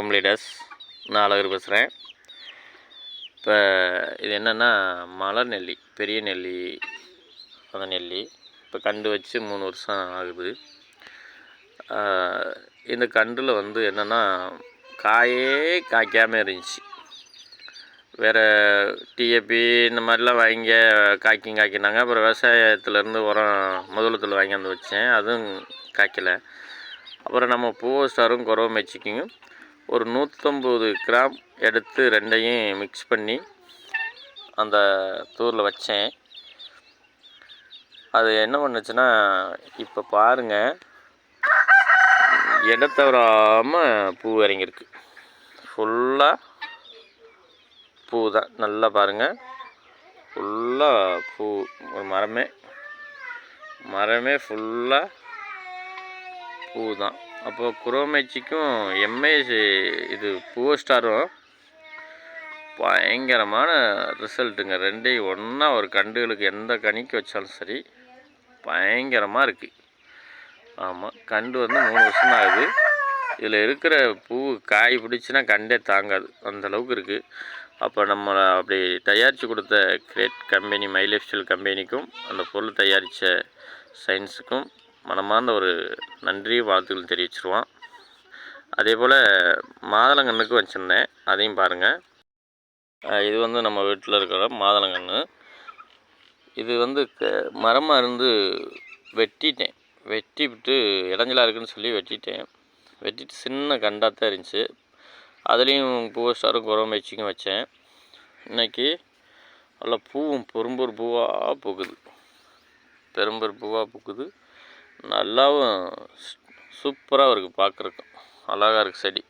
வணக்கம் லீடர்ஸ் நான் அழகர் பேசுகிறேன் இப்போ இது என்னென்னா மலர் நெல்லி பெரிய நெல்லி அந்த நெல்லி இப்போ கண்டு வச்சு மூணு வருஷம் ஆகுது. இந்த கண்டில் வந்து என்னென்னா காயே காய்க்காமல் இருந்துச்சு. வேறு டிஏபி இந்த மாதிரிலாம் வாங்கி காய்க்கும் காய்க்கினாங்க. அப்புறம் விவசாயத்துலேருந்து உரம் முதலத்தில் வாங்கியாந்து வச்சேன். அதுவும் காய்க்கலை. அப்புறம் நம்ம பூவோ ஸ்டாரும் குறவை மெச்சிக்கிங்க ஒரு நூற்றம்பது கிராம் எடுத்து ரெண்டையும் மிக்ஸ் பண்ணி அந்த தூரில் வச்சேன். அது என்ன பண்ணுச்சுன்னா இப்போ பாருங்கள் இடத்தவராமல் பூ இறங்கியிருக்கு. ஃபுல்லாக பூ தான். நல்லா பாருங்கள் ஃபுல்லாக பூ. ஒரு மரமே. மரமே ஃபுல்லாக பூ தான். அப்போது குரோமேச்சிக்கும் எம்ஏ இது பூவோ ஸ்டாரும் பயங்கரமான ரிசல்ட்டுங்க. ரெண்டையும் ஒன்றா ஒரு கண்டுகளுக்கு எந்த கனிக்கு வச்சாலும் சரி பயங்கரமாக இருக்குது ஆமாம் கண்டு வந்து மூணு வருஷம் ஆகுது. இதில் இருக்கிற பூ காய் பிடிச்சின்னா கண்டே தாங்காது. அந்த அளவுக்கு இருக்குது அப்போ நம்ம அப்படி தயாரித்து கொடுத்த great company my lifestyle கம்பெனிக்கும் அந்த பொருள் தயாரித்த சயின்ஸுக்கும் மனமார்ந்த ஒரு நன்றி வாழ்த்துக்கள் தெரிவிச்சிருவோம். அதே போல் மாதுளங்கன்றுக்கு வச்சுருந்தேன். அதையும் பாருங்கள் இது வந்து நம்ம வீட்டில் இருக்கிற மாதுளங்கன்று இது வந்து க மரமாக இருந்து வெட்டிட்டேன். வெட்டி விட்டு இடைஞ்சலா இருக்குன்னு சொல்லி வெட்டிட்டேன். வெட்டிட்டு சின்ன கண்டாக தான் இருந்துச்சு. அதுலேயும் பூவை ஸ்டாரும் குரம் வச்சேன். இன்னைக்கு நல்லா பூவும் பெரும்பூர் பூவாக பூக்குது. பெரும்பூர் பூவாக பூக்குது. நல்லாவும் சூப்பராக இருக்குது பார்க்குறக்கு அழகாக இருக்குது செடி.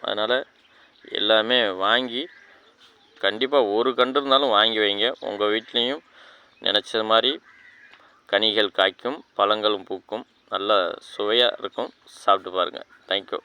அதனால் எல்லாமே வாங்கி கண்டிப்பாக ஒரு கன்று இருந்தாலும் வாங்கி வைங்க. உங்கள் வீட்லேயும் நினச்சது மாதிரி கனிகள் காய்க்கும் பழங்களும் பூக்கும். நல்லா சுவையாக இருக்கும். சாப்பிட்டு பாருங்கள் தேங்க்யூ